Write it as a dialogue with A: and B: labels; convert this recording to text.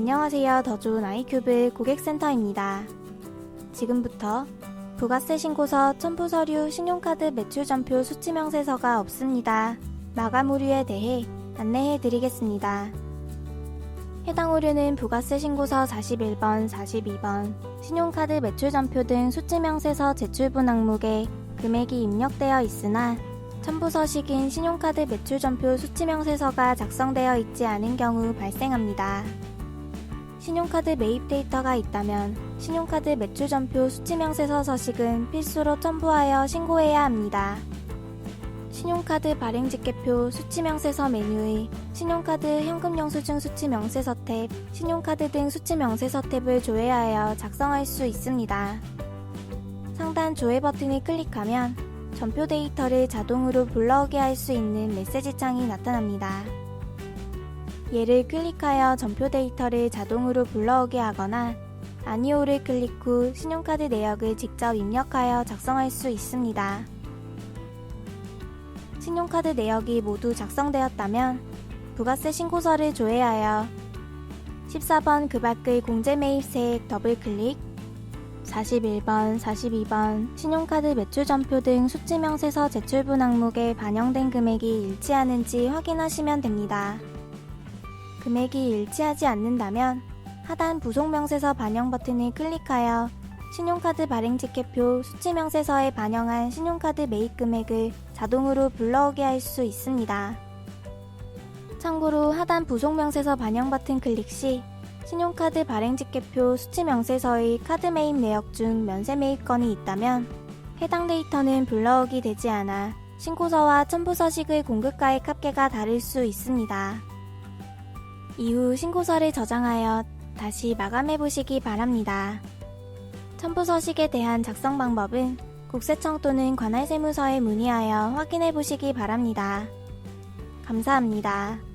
A: 안녕하세요. 더 좋은 아이큐브 고객센터입니다. 지금부터 부가세 신고서, 첨부 서류, 신용카드 매출 전표 수치 명세서가 없습니다. 마감 오류에 대해 안내해 드리겠습니다. 해당 오류는 부가세 신고서 41번, 42번, 신용카드 매출 전표 등 수치 명세서 제출분 항목에 금액이 입력되어 있으나 첨부 서식인 신용카드 매출 전표 수치 명세서가 작성되어 있지 않은 경우 발생합니다. 신용카드 매입 데이터가 있다면 신용카드 매출 전표 수치 명세서 서식은 필수로 첨부하여 신고해야 합니다. 신용카드 발행 직계표 수치 명세서 메뉴의 신용카드 현금 영수증 수치 명세서 탭, 신용카드 등 수치 명세서 탭을 조회하여 작성할 수 있습니다. 상단 조회 버튼을 클릭하면 전표 데이터를 자동으로 불러오게 할 수 있는 메시지 창이 나타납니다. 얘를 클릭하여 전표 데이터를 자동으로 불러오게 하거나 아니오를 클릭 후 신용카드 내역을 직접 입력하여 작성할 수 있습니다. 신용카드 내역이 모두 작성되었다면 부가세 신고서를 조회하여 14번 그 밖의 공제 매입세액 더블 클릭 41번, 42번 신용카드 매출 전표 등 수치 명세서 제출분 항목에 반영된 금액이 일치하는지 확인하시면 됩니다. 금액이 일치하지 않는다면 하단 부속 명세서 반영 버튼을 클릭하여 신용카드 발행 직계표 수치 명세서에 반영한 신용카드 매입 금액을 자동으로 불러오게 할 수 있습니다. 참고로 하단 부속 명세서 반영 버튼 클릭 시 신용카드 발행 직계표 수치 명세서의 카드 매입 내역 중 면세 매입 건이 있다면 해당 데이터는 불러오기 되지 않아 신고서와 첨부 서식의 공급가액 합계가 다를 수 있습니다. 이후 신고서를 저장하여 다시 마감해 보시기 바랍니다. 첨부 서식에 대한 작성 방법은 국세청 또는 관할 세무서에 문의하여 확인해 보시기 바랍니다. 감사합니다.